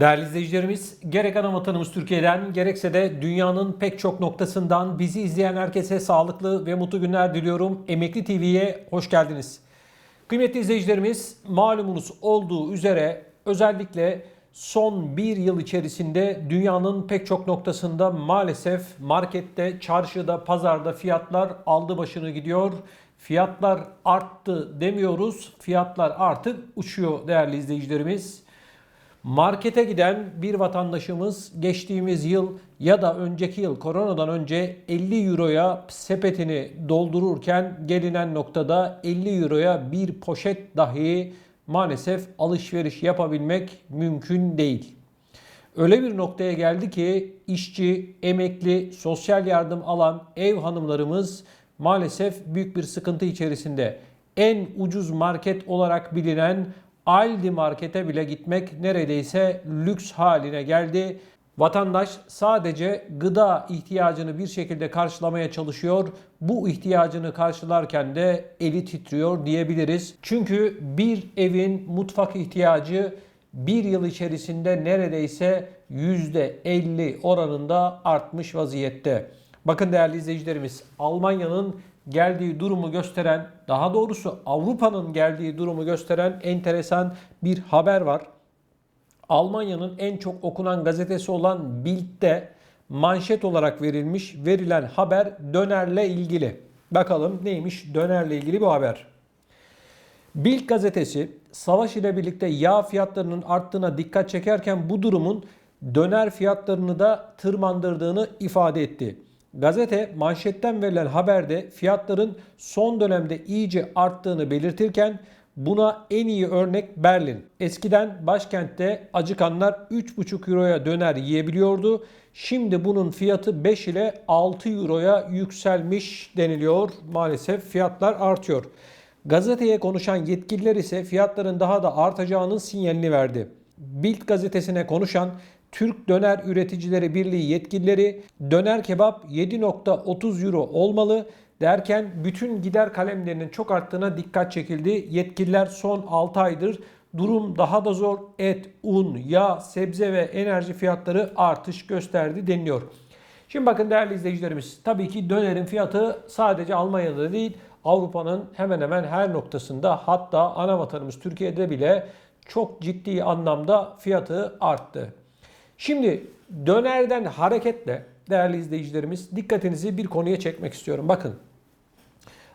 Değerli izleyicilerimiz, gerek ana vatanımız Türkiye'den gerekse de dünyanın pek çok noktasından bizi izleyen herkese sağlıklı ve mutlu günler diliyorum. Emekli TV'ye hoş geldiniz. Kıymetli izleyicilerimiz, malumunuz olduğu üzere özellikle son bir yıl içerisinde dünyanın pek çok noktasında maalesef markette, çarşıda, pazarda fiyatlar aldı başını gidiyor. Fiyatlar arttı demiyoruz, fiyatlar artık uçuyor değerli izleyicilerimiz. Markete giden bir vatandaşımız geçtiğimiz yıl ya da önceki yıl koronadan önce 50 euroya sepetini doldururken gelinen noktada 50 euroya bir poşet dahi maalesef alışveriş yapabilmek mümkün değil. Öyle bir noktaya geldi ki işçi, emekli, sosyal yardım alan ev hanımlarımız maalesef büyük bir sıkıntı içerisinde. En ucuz market olarak bilinen Aldi markete bile gitmek neredeyse lüks haline geldi. Vatandaş sadece gıda ihtiyacını bir şekilde karşılamaya çalışıyor. Bu ihtiyacını karşılarken de eli titriyor diyebiliriz. Çünkü bir evin mutfak ihtiyacı bir yıl içerisinde neredeyse %50 oranında artmış vaziyette. Bakın değerli izleyicilerimiz Almanya'nın geldiği durumu gösteren, daha doğrusu Avrupa'nın geldiği durumu gösteren enteresan bir haber var. Almanya'nın en çok okunan gazetesi olan Bild'de manşet olarak verilmiş verilen haber dönerle ilgili. Bakalım neymiş dönerle ilgili bu haber. Bild gazetesi savaş ile birlikte yağ fiyatlarının arttığına dikkat çekerken bu durumun döner fiyatlarını da tırmandırdığını ifade etti. Gazete manşetten verilen haberde fiyatların son dönemde iyice arttığını belirtirken buna en iyi örnek Berlin. Eskiden başkentte acıkanlar 3,5 euroya döner yiyebiliyordu. Şimdi bunun fiyatı 5 ile 6 euroya yükselmiş deniliyor. Maalesef fiyatlar artıyor. Gazeteye konuşan yetkililer ise fiyatların daha da artacağının sinyalini verdi. Bild gazetesine konuşan Türk Döner Üreticileri Birliği yetkilileri döner kebap 7.30 euro olmalı derken bütün gider kalemlerinin çok arttığına dikkat çekildi. Yetkililer son 6 aydır durum daha da zor. Et, un, yağ, sebze ve enerji fiyatları artış gösterdi deniliyor. Şimdi bakın değerli izleyicilerimiz tabii ki dönerin fiyatı sadece Almanya'da değil Avrupa'nın hemen hemen her noktasında hatta ana vatanımız Türkiye'de bile çok ciddi anlamda fiyatı arttı. Şimdi dönerden hareketle değerli izleyicilerimiz dikkatinizi bir konuya çekmek istiyorum. Bakın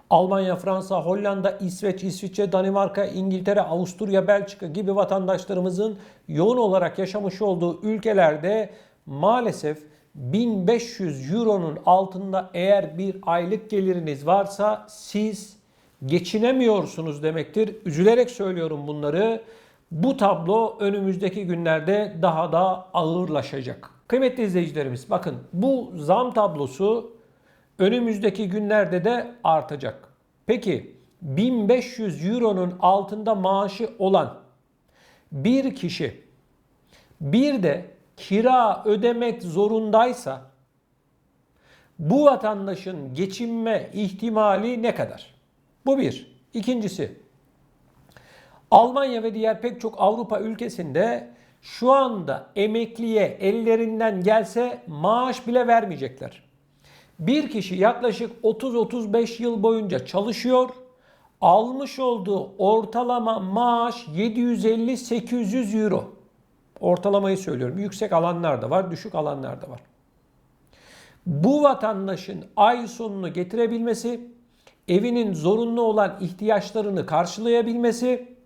Almanya, Fransa, Hollanda, İsveç, İsviçre, Danimarka, İngiltere, Avusturya, Belçika gibi vatandaşlarımızın yoğun olarak yaşamış olduğu ülkelerde maalesef 1500 euronun altında eğer bir aylık geliriniz varsa siz geçinemiyorsunuz demektir. Üzülerek söylüyorum bunları. Bu tablo önümüzdeki günlerde daha da ağırlaşacak. Kıymetli izleyicilerimiz bakın bu zam tablosu önümüzdeki günlerde de artacak. Peki 1500 euronun altında maaşı olan bir kişi bir de kira ödemek zorundaysa bu vatandaşın geçinme ihtimali ne kadar? Bu bir. İkincisi Almanya ve diğer pek çok Avrupa ülkesinde şu anda emekliye ellerinden gelse maaş bile vermeyecekler. Bir kişi yaklaşık 30-35 yıl boyunca çalışıyor. Almış olduğu ortalama maaş 750-800 euro. Ortalamayı söylüyorum. Yüksek alanlar da var, düşük alanlar da var. Bu vatandaşın ay sonunu getirebilmesi, evinin zorunlu olan ihtiyaçlarını karşılayabilmesi,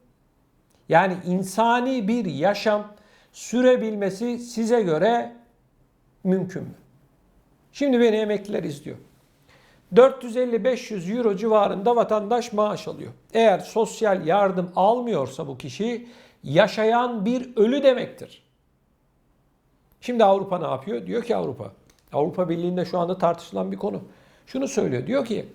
yani insani bir yaşam sürebilmesi size göre mümkün mü? Şimdi beni emekliler izliyor. 450-500 euro civarında vatandaş maaş alıyor. Eğer sosyal yardım almıyorsa bu kişi yaşayan bir ölü demektir. Şimdi Avrupa ne yapıyor? Diyor ki Avrupa. Avrupa Birliği'nde şu anda tartışılan bir konu. Şunu söylüyor. Diyor ki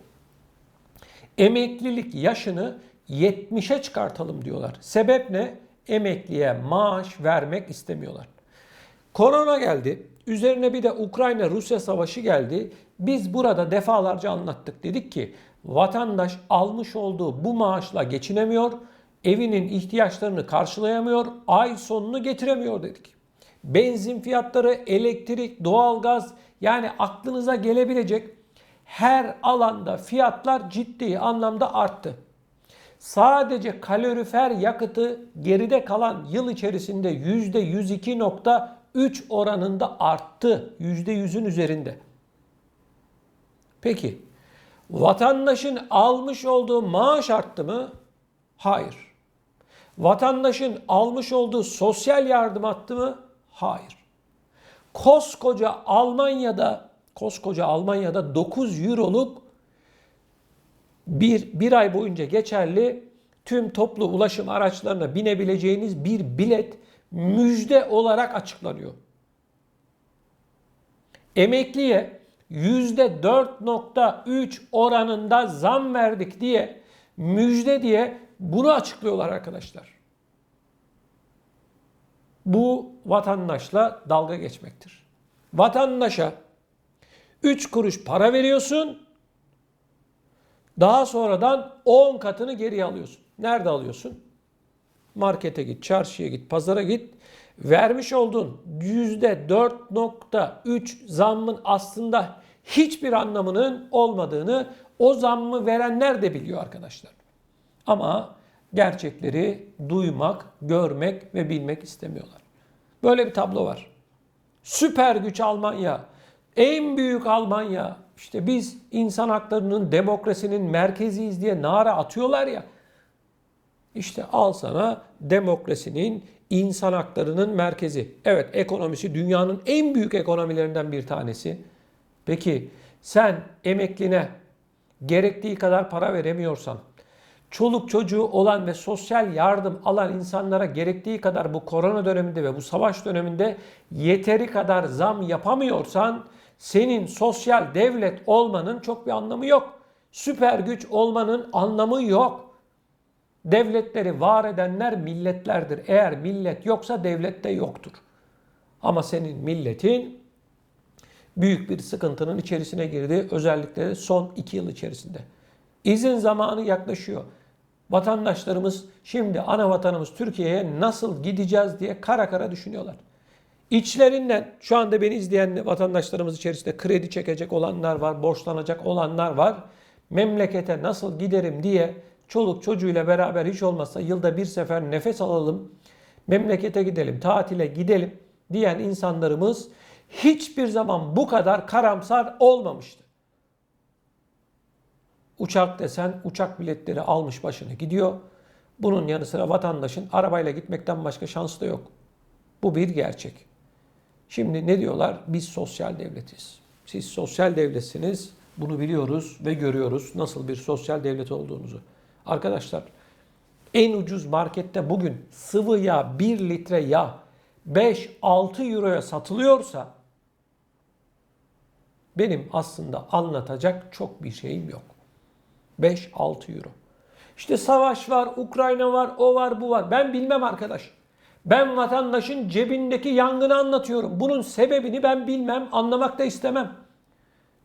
emeklilik yaşını 70'e çıkartalım diyorlar. Sebep ne? Emekliye maaş vermek istemiyorlar. Korona geldi. Üzerine bir de Ukrayna-Rusya savaşı geldi. Biz burada defalarca anlattık. Dedik ki vatandaş almış olduğu bu maaşla geçinemiyor. Evinin ihtiyaçlarını karşılayamıyor. Ay sonunu getiremiyor dedik. benzin fiyatları, elektrik, doğalgaz yani aklınıza gelebilecek her alanda fiyatlar ciddi anlamda arttı. Sadece kalorifer yakıtı geride kalan yıl içerisinde %102.3 oranında arttı. %100'ün üzerinde. Peki vatandaşın almış olduğu maaş arttı mı? Hayır. Vatandaşın almış olduğu sosyal yardım arttı mı? Hayır. Koskoca Almanya'da koskoca Almanya'da 9 euroluk bir, bir ay boyunca geçerli tüm toplu ulaşım araçlarına binebileceğiniz bir bilet müjde olarak açıklanıyor. Emekliye %4.3 oranında zam verdik diye müjde diye bunu açıklıyorlar arkadaşlar. Bu vatandaşla dalga geçmektir. Vatandaşa 3 kuruş para veriyorsun. Daha sonradan 10 katını geri alıyorsun. Nerede alıyorsun? Markete git, çarşıya git, pazara git. Vermiş olduğun %4.3 zammın aslında hiçbir anlamının olmadığını o zammı verenler de biliyor arkadaşlar. Ama gerçekleri duymak, görmek ve bilmek istemiyorlar. Böyle bir tablo var. Süper güç Almanya, en büyük Almanya. İşte biz insan haklarının, demokrasinin merkeziyiz diye nara atıyorlar ya. İşte al sana demokrasinin, insan haklarının merkezi. Evet ekonomisi dünyanın en büyük ekonomilerinden bir tanesi. Peki sen emekline gerektiği kadar para veremiyorsan, çoluk çocuğu olan ve sosyal yardım alan insanlara gerektiği kadar bu korona döneminde ve bu savaş döneminde yeteri kadar zam yapamıyorsan senin sosyal devlet olmanın çok bir anlamı yok. Süper güç olmanın anlamı yok. Devletleri var edenler milletlerdir. Eğer millet yoksa devlet de yoktur. Ama senin milletin büyük bir sıkıntının içerisine girdi. Özellikle son iki yıl içerisinde. İzin zamanı yaklaşıyor. Vatandaşlarımız şimdi ana vatanımız Türkiye'ye nasıl gideceğiz diye kara kara düşünüyorlar. İçlerinden şu anda beni izleyen vatandaşlarımız içerisinde kredi çekecek olanlar var, borçlanacak olanlar var. Memlekete nasıl giderim diye çoluk çocuğuyla beraber hiç olmazsa yılda bir sefer nefes alalım, memlekete gidelim, tatile gidelim diyen insanlarımız hiçbir zaman bu kadar karamsar olmamıştı. Uçak desen uçak biletleri almış başını gidiyor. Bunun yanı sıra vatandaşın arabayla gitmekten başka şansı da yok. Bu bir gerçek. Şimdi ne diyorlar? Biz sosyal devletiz. Siz sosyal devletsiniz. Bunu biliyoruz ve görüyoruz nasıl bir sosyal devlet olduğunuzu. Arkadaşlar en ucuz markette bugün sıvı yağ 1 litre yağ 5-6 euroya satılıyorsa benim aslında anlatacak çok bir şeyim yok. 5-6 euro. İşte savaş var, Ukrayna var, o var, bu var. Ben bilmem arkadaş. Ben vatandaşın cebindeki yangını anlatıyorum. Bunun sebebini ben bilmem, anlamak da istemem.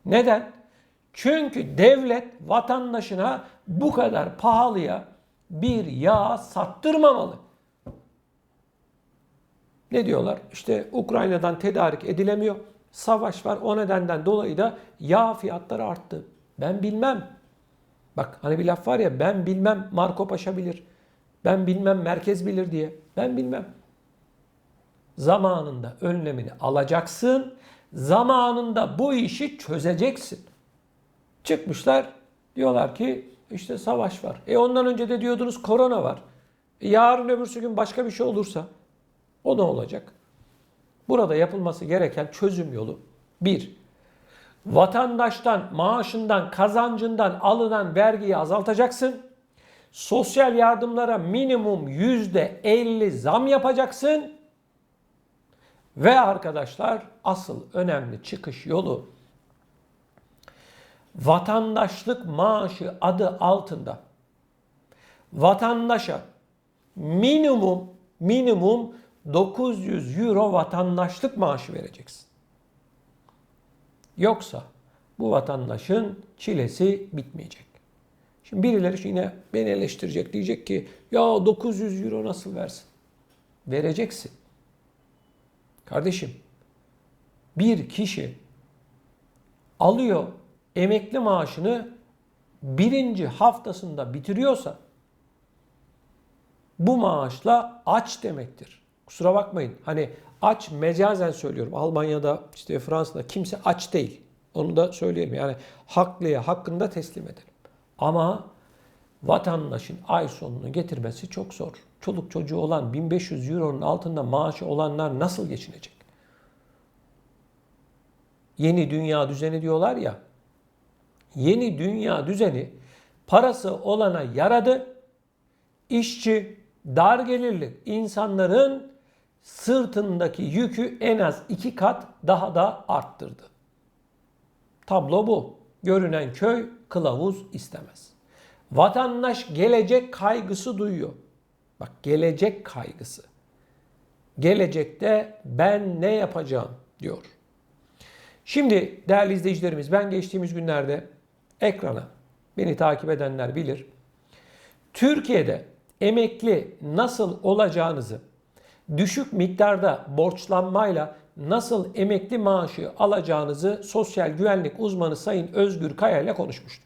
Neden? Çünkü devlet vatandaşına bu kadar pahalıya bir yağ sattırmamalı. Ne diyorlar? İşte Ukrayna'dan tedarik edilemiyor. Savaş var. O nedenden dolayı da yağ fiyatları arttı. Ben bilmem. Bak hani bir laf var ya ben bilmem Marco Paşa bilir. Ben bilmem merkez bilir diye. Ben bilmem. Zamanında önlemini alacaksın. Zamanında bu işi çözeceksin. Çıkmışlar diyorlar ki işte savaş var. E ondan önce de diyordunuz korona var. E yarın öbürsü gün başka bir şey olursa o ne olacak? Burada yapılması gereken çözüm yolu bir, vatandaştan, maaşından, kazancından alınan vergiyi azaltacaksın. Sosyal yardımlara minimum %50 zam yapacaksın. Ve arkadaşlar asıl önemli çıkış yolu vatandaşlık maaşı adı altında vatandaşa minimum minimum 900 euro vatandaşlık maaşı vereceksin. Yoksa bu vatandaşın çilesi bitmeyecek. Şimdi birileri yine beni eleştirecek. Diyecek ki ya 900 euro nasıl versin? Vereceksin. Kardeşim bir kişi alıyor emekli maaşını birinci haftasında bitiriyorsa bu maaşla aç demektir. Kusura bakmayın. Hani aç mecazen söylüyorum. Almanya'da işte Fransa'da kimse aç değil. Onu da söyleyelim. Yani haklıya hakkında teslim edelim. Ama vatandaşın ay sonunu getirmesi çok zor. Çoluk çocuğu olan 1500 euronun altında maaşı olanlar nasıl geçinecek? Yeni dünya düzeni diyorlar ya. Yeni dünya düzeni parası olana yaradı. İşçi, dar gelirli insanların sırtındaki yükü en az iki kat daha da arttırdı. Tablo bu. Görünen köy kılavuz istemez. Vatandaş gelecek kaygısı duyuyor. Bak gelecek kaygısı. Gelecekte ben ne yapacağım diyor. Şimdi değerli izleyicilerimiz ben geçtiğimiz günlerde ekrana beni takip edenler bilir. Türkiye'de emekli nasıl olacağınızı, düşük miktarda borçlanmayla nasıl emekli maaşı alacağınızı sosyal güvenlik uzmanı Sayın Özgür Kaya ile konuşmuştum.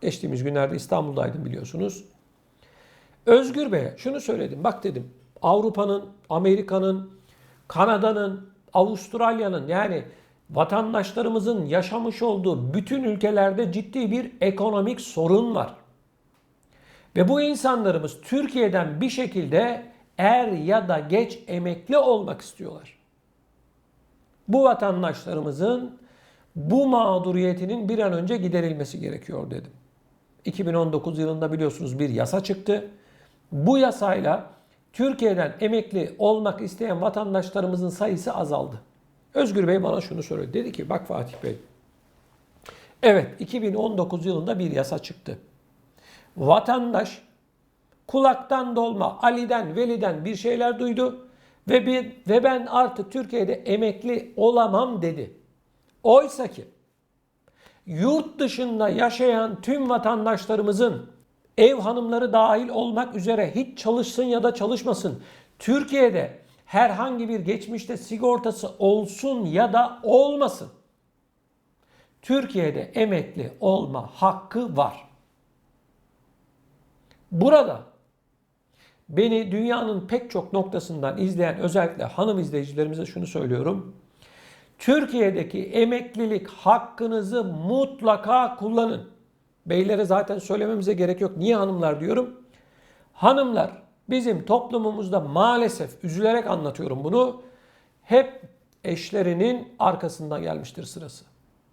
Geçtiğimiz günlerde İstanbul'daydım biliyorsunuz. Özgür Bey'e şunu söyledim. Bak dedim Avrupa'nın, Amerika'nın, Kanada'nın, Avustralya'nın yani vatandaşlarımızın yaşamış olduğu bütün ülkelerde ciddi bir ekonomik sorun var. Ve bu insanlarımız Türkiye'den bir şekilde er ya da geç emekli olmak istiyorlar. Bu vatandaşlarımızın bu mağduriyetinin bir an önce giderilmesi gerekiyor dedim. 2019 yılında biliyorsunuz bir yasa çıktı. Bu yasayla Türkiye'den emekli olmak isteyen vatandaşlarımızın sayısı azaldı. Özgür Bey bana şunu söyledi. Dedi ki bak Fatih Bey. Evet 2019 yılında bir yasa çıktı. Vatandaş kulaktan dolma Ali'den Veli'den bir şeyler duydu ve bir ve ben artık Türkiye'de emekli olamam dedi. Oysa ki yurt dışında yaşayan tüm vatandaşlarımızın ev hanımları dahil olmak üzere hiç çalışsın ya da çalışmasın Türkiye'de herhangi bir geçmişte sigortası olsun ya da olmasın. Türkiye'de emekli olma hakkı var. Burada beni dünyanın pek çok noktasından izleyen özellikle hanım izleyicilerimize şunu söylüyorum. Türkiye'deki emeklilik hakkınızı mutlaka kullanın. Beylere zaten söylememize gerek yok. Niye hanımlar diyorum? Hanımlar bizim toplumumuzda maalesef üzülerek anlatıyorum bunu. Hep eşlerinin arkasından gelmiştir sırası.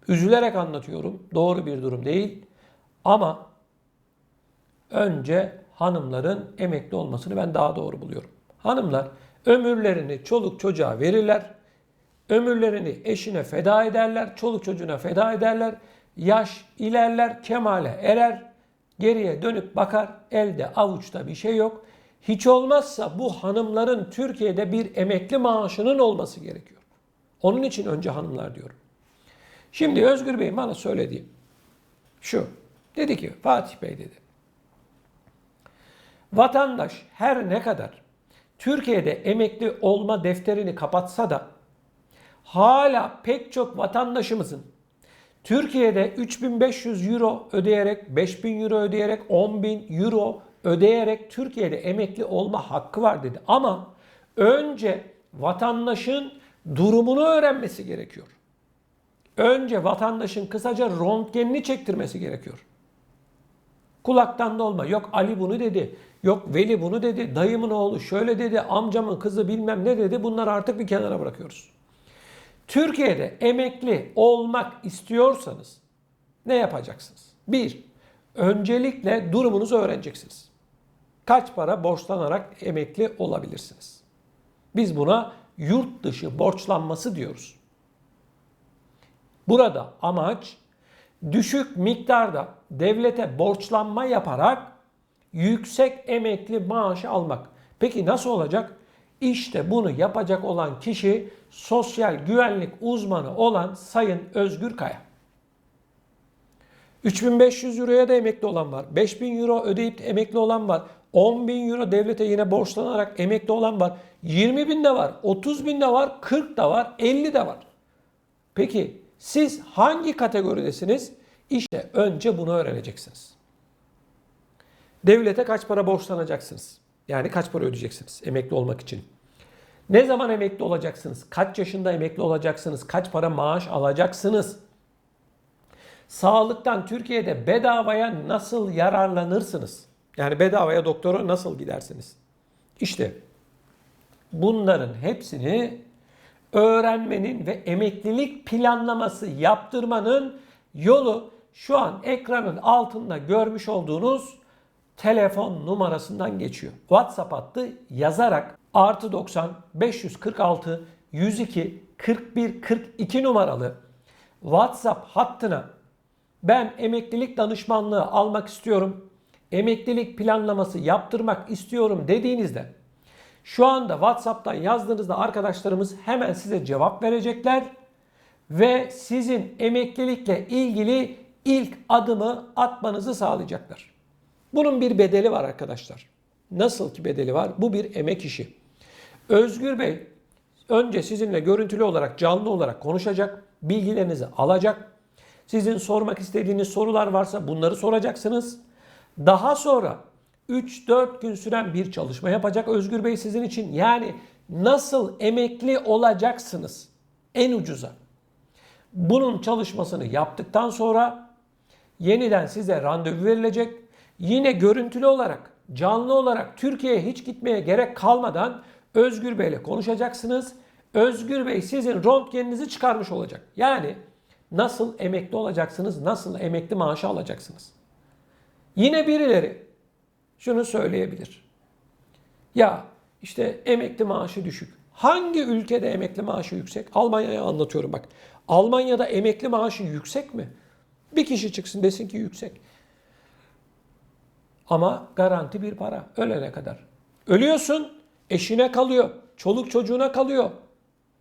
Üzülerek anlatıyorum. Doğru bir durum değil. Ama önce hanımların emekli olmasını ben daha doğru buluyorum. Hanımlar ömürlerini çoluk çocuğa verirler. Ömürlerini eşine feda ederler, çoluk çocuğuna feda ederler. Yaş ilerler, kemale erer. Geriye dönüp bakar, elde avuçta bir şey yok. Hiç olmazsa bu hanımların Türkiye'de bir emekli maaşının olması gerekiyor. Onun için önce hanımlar diyorum. Şimdi Özgür Bey bana söylediği şu. Dedi ki Fatih Bey dedi. Vatandaş her ne kadar Türkiye'de emekli olma defterini kapatsa da hala pek çok vatandaşımızın Türkiye'de 3500 euro ödeyerek, 5000 euro ödeyerek, 10.000 euro ödeyerek Türkiye'de emekli olma hakkı var dedi. Ama önce vatandaşın durumunu öğrenmesi gerekiyor. Önce vatandaşın kısaca röntgenini çektirmesi gerekiyor. Kulaktan dolma. Yok Ali bunu dedi. Yok Veli bunu dedi. Dayımın oğlu şöyle dedi. Amcamın kızı bilmem ne dedi. Bunları artık bir kenara bırakıyoruz. Türkiye'de emekli olmak istiyorsanız ne yapacaksınız? Bir, öncelikle durumunuzu öğreneceksiniz. Kaç para borçlanarak emekli olabilirsiniz? Biz buna yurt dışı borçlanması diyoruz. Burada amaç düşük miktarda devlete borçlanma yaparak yüksek emekli maaşı almak. Peki nasıl olacak? İşte bunu yapacak olan kişi sosyal güvenlik uzmanı olan Sayın Özgür Kaya. 3500 euroya da emekli olan var. 5000 euro ödeyip emekli olan var. 10 bin euro devlete yine borçlanarak emekli olan var. 20 bin de var, 30 bin de var, 40 da var, 50 de var. Peki siz hangi kategoridesiniz? İşte önce bunu öğreneceksiniz. Devlete kaç para borçlanacaksınız? Yani kaç para ödeyeceksiniz emekli olmak için? Ne zaman emekli olacaksınız? Kaç yaşında emekli olacaksınız? Kaç para maaş alacaksınız? Sağlıktan Türkiye'de bedavaya nasıl yararlanırsınız? Yani bedavaya doktora nasıl gidersiniz? İşte bunların hepsini öğrenmenin ve emeklilik planlaması yaptırmanın yolu şu an ekranın altında görmüş olduğunuz telefon numarasından geçiyor. WhatsApp hattı yazarak artı 90 546 102 41 42 numaralı WhatsApp hattına ben emeklilik danışmanlığı almak istiyorum. Emeklilik planlaması yaptırmak istiyorum dediğinizde şu anda WhatsApp'tan yazdığınızda arkadaşlarımız hemen size cevap verecekler ve sizin emeklilikle ilgili ilk adımı atmanızı sağlayacaklar. Bunun bir bedeli var arkadaşlar. Nasıl ki bedeli var? Bu bir emek işi. Özgür Bey önce sizinle görüntülü olarak, canlı olarak konuşacak, bilgilerinizi alacak. Sizin sormak istediğiniz sorular varsa bunları soracaksınız. Daha sonra 3-4 gün süren bir çalışma yapacak Özgür Bey sizin için. Yani nasıl emekli olacaksınız en ucuza. Bunun çalışmasını yaptıktan sonra yeniden size randevu verilecek. Yine görüntülü olarak, canlı olarak Türkiye'ye hiç gitmeye gerek kalmadan Özgür Bey ile konuşacaksınız. Özgür Bey sizin röntgeninizi çıkarmış olacak. Yani nasıl emekli olacaksınız, nasıl emekli maaşı alacaksınız. Yine birileri şunu söyleyebilir. Ya işte emekli maaşı düşük. Hangi ülkede emekli maaşı yüksek? Almanya'yı anlatıyorum bak. Almanya'da emekli maaşı yüksek mi? Bir kişi çıksın desin ki yüksek. Ama garanti bir para ölene kadar. Ölüyorsun, eşine kalıyor, çoluk çocuğuna kalıyor.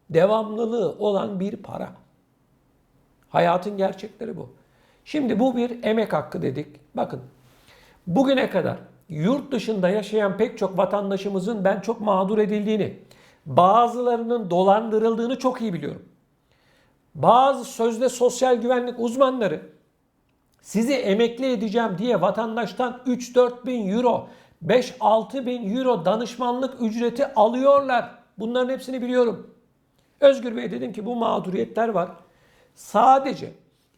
Devamlılığı olan bir para. Hayatın gerçekleri bu. Şimdi bu bir emek hakkı dedik. Bakın bugüne kadar yurt dışında yaşayan pek çok vatandaşımızın ben çok mağdur edildiğini, bazılarının dolandırıldığını çok iyi biliyorum. Bazı sözde sosyal güvenlik uzmanları sizi emekli edeceğim diye vatandaştan 3-4 bin euro, 5-6 bin euro danışmanlık ücreti alıyorlar. Bunların hepsini biliyorum. Özgür Bey dedim ki bu mağduriyetler var. Sadece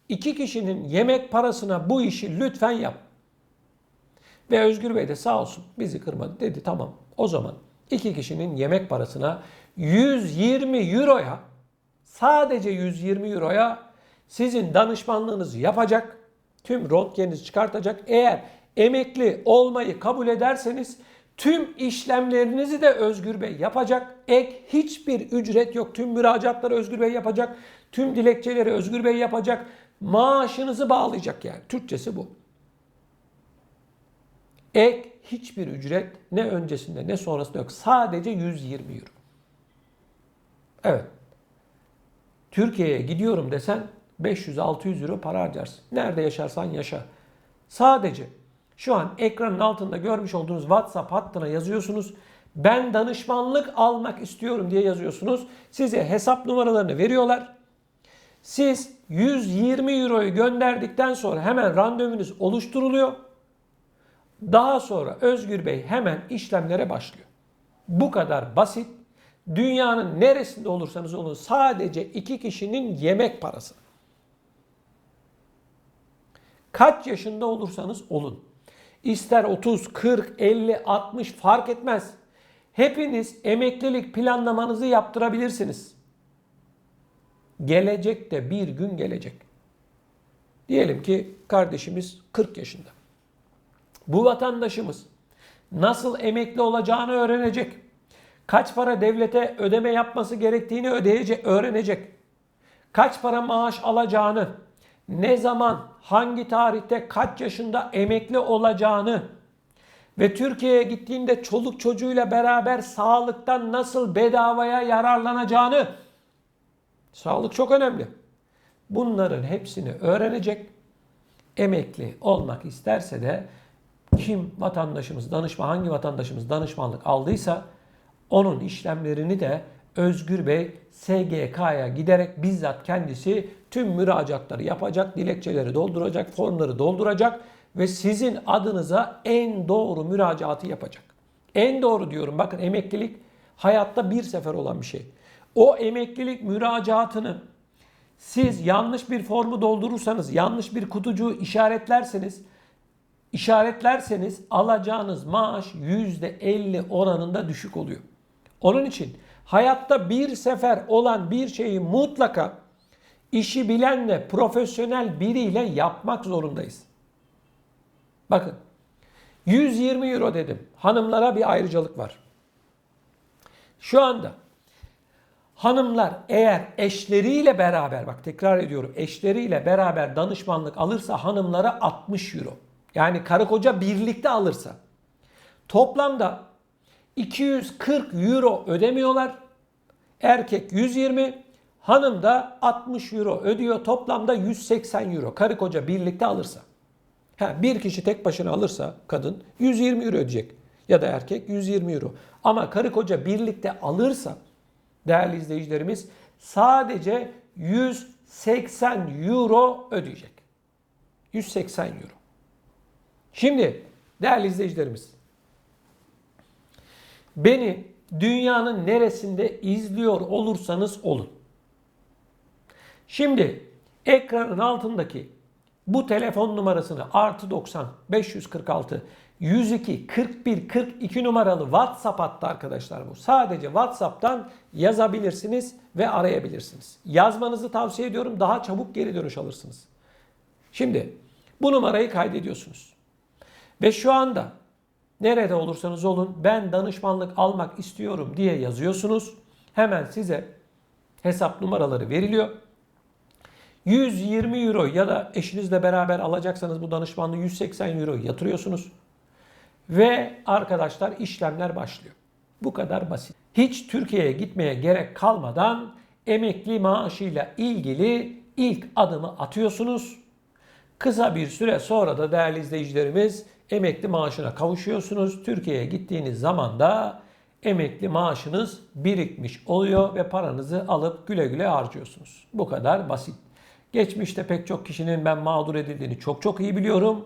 iki kişinin yemek parasına bu işi lütfen yap. Ve Özgür Bey de sağ olsun bizi kırmadı. Dedi tamam o zaman iki kişinin yemek parasına 120 euroya sadece 120 euroya sizin danışmanlığınızı yapacak. Tüm röntgeninizi çıkartacak. Eğer emekli olmayı kabul ederseniz tüm işlemlerinizi de Özgür Bey yapacak. Ek hiçbir ücret yok. Tüm müracaatları Özgür Bey yapacak. Tüm dilekçeleri Özgür Bey yapacak. Maaşınızı bağlayacak yani. Türkçesi bu. Ek hiçbir ücret ne öncesinde ne sonrasında yok. Sadece 120 euro. Evet. Türkiye'ye gidiyorum desen 500-600 euro para harcarsın. Nerede yaşarsan yaşa. Sadece şu an ekranın altında görmüş olduğunuz WhatsApp hattına yazıyorsunuz. Ben danışmanlık almak istiyorum diye yazıyorsunuz. Size hesap numaralarını veriyorlar. Siz 120 euroyu gönderdikten sonra hemen randevunuz oluşturuluyor. Daha sonra Özgür Bey hemen işlemlere başlıyor. Bu kadar basit. Dünyanın neresinde olursanız olun sadece iki kişinin yemek parası. Kaç yaşında olursanız olun. İster 30, 40, 50, 60 fark etmez. Hepiniz emeklilik planlamanızı yaptırabilirsiniz. Gelecek de bir gün gelecek. Diyelim ki kardeşimiz 40 yaşında. Bu vatandaşımız nasıl emekli olacağını öğrenecek. Kaç para devlete ödeme yapması gerektiğini ödeyecek, öğrenecek. Kaç para maaş alacağını, ne zaman, hangi tarihte, kaç yaşında emekli olacağını ve Türkiye'ye gittiğinde çoluk çocuğuyla beraber sağlıktan nasıl bedavaya yararlanacağını sağlık çok önemli. Bunların hepsini öğrenecek. Emekli olmak isterse de kim vatandaşımız danışma hangi vatandaşımız danışmanlık aldıysa onun işlemlerini de Özgür Bey SGK'ya giderek bizzat kendisi tüm müracaatları yapacak, dilekçeleri dolduracak, formları dolduracak ve sizin adınıza en doğru müracaatı yapacak. En doğru diyorum bakın emeklilik hayatta bir sefer olan bir şey. O emeklilik müracaatını siz yanlış bir formu doldurursanız, yanlış bir kutucuğu işaretlerseniz, işaretlerseniz alacağınız maaş %50 oranında düşük oluyor. Onun için hayatta bir sefer olan bir şeyi mutlaka işi bilenle, profesyonel biriyle yapmak zorundayız. Bakın 120 euro dedim. Hanımlara bir ayrıcalık var. Şu anda hanımlar eğer eşleriyle beraber bak tekrar ediyorum eşleriyle beraber danışmanlık alırsa hanımlara 60 euro. Yani karı koca birlikte alırsa toplamda 240 euro ödemiyorlar. Erkek 120, hanım da 60 euro ödüyor. Toplamda 180 euro karı koca birlikte alırsa. Ha, bir kişi tek başına alırsa kadın 120 euro ödeyecek. Ya da erkek 120 euro. Ama karı koca birlikte alırsa değerli izleyicilerimiz sadece 180 euro ödeyecek. 180 euro. Şimdi değerli izleyicilerimiz beni dünyanın neresinde izliyor olursanız olun. Şimdi ekranın altındaki bu telefon numarasını artı 90 546 102 41 42 numaralı WhatsApp hattı arkadaşlar bu. Sadece WhatsApp'tan yazabilirsiniz ve arayabilirsiniz. Yazmanızı tavsiye ediyorum. Daha çabuk geri dönüş alırsınız. Şimdi bu numarayı kaydediyorsunuz. Ve şu anda nerede olursanız olun ben danışmanlık almak istiyorum diye yazıyorsunuz. Hemen size hesap numaraları veriliyor. 120 euro ya da eşinizle beraber alacaksanız bu danışmanlığı 180 euro yatırıyorsunuz. Ve arkadaşlar işlemler başlıyor. Bu kadar basit. Hiç Türkiye'ye gitmeye gerek kalmadan emekli maaşıyla ilgili ilk adımı atıyorsunuz. Kısa bir süre sonra da değerli izleyicilerimiz emekli maaşına kavuşuyorsunuz. Türkiye'ye gittiğiniz zaman da emekli maaşınız birikmiş oluyor ve paranızı alıp güle güle harcıyorsunuz. Bu kadar basit. Geçmişte pek çok kişinin ben mağdur edildiğini çok çok iyi biliyorum.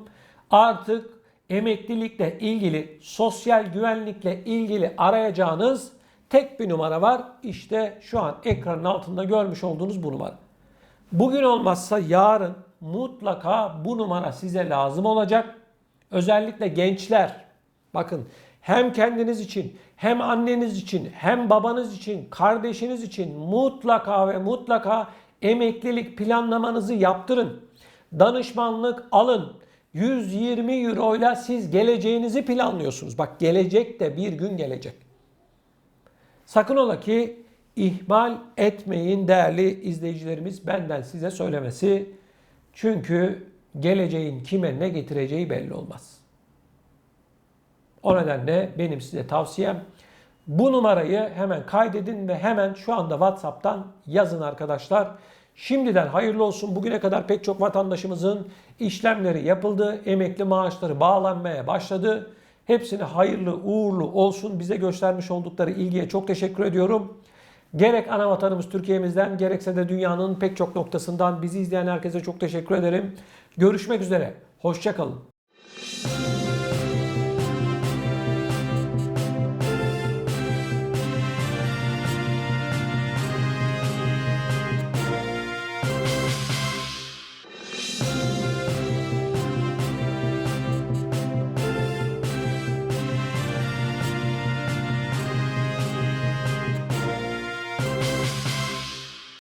Artık emeklilikle ilgili, sosyal güvenlikle ilgili arayacağınız tek bir numara var. İşte şu an ekranın altında görmüş olduğunuz bu numara. Bugün olmazsa yarın mutlaka bu numara size lazım olacak. Özellikle gençler bakın hem kendiniz için hem anneniz için hem babanız için kardeşiniz için mutlaka ve mutlaka emeklilik planlamanızı yaptırın. Danışmanlık alın. 120 euro ile siz geleceğinizi planlıyorsunuz. Bak gelecek de bir gün gelecek. Sakın ola ki ihmal etmeyin değerli izleyicilerimiz benden size söylemesi. Çünkü geleceğin kime ne getireceği belli olmaz. O nedenle benim size tavsiyem bu numarayı hemen kaydedin ve hemen şu anda WhatsApp'tan yazın arkadaşlar. Şimdiden hayırlı olsun. Bugüne kadar pek çok vatandaşımızın işlemleri yapıldı. Emekli maaşları bağlanmaya başladı. Hepsine hayırlı uğurlu olsun. Bize göstermiş oldukları ilgiye çok teşekkür ediyorum. Gerek ana vatanımız Türkiye'mizden gerekse de dünyanın pek çok noktasından bizi izleyen herkese çok teşekkür ederim. Görüşmek üzere. Hoşçakalın.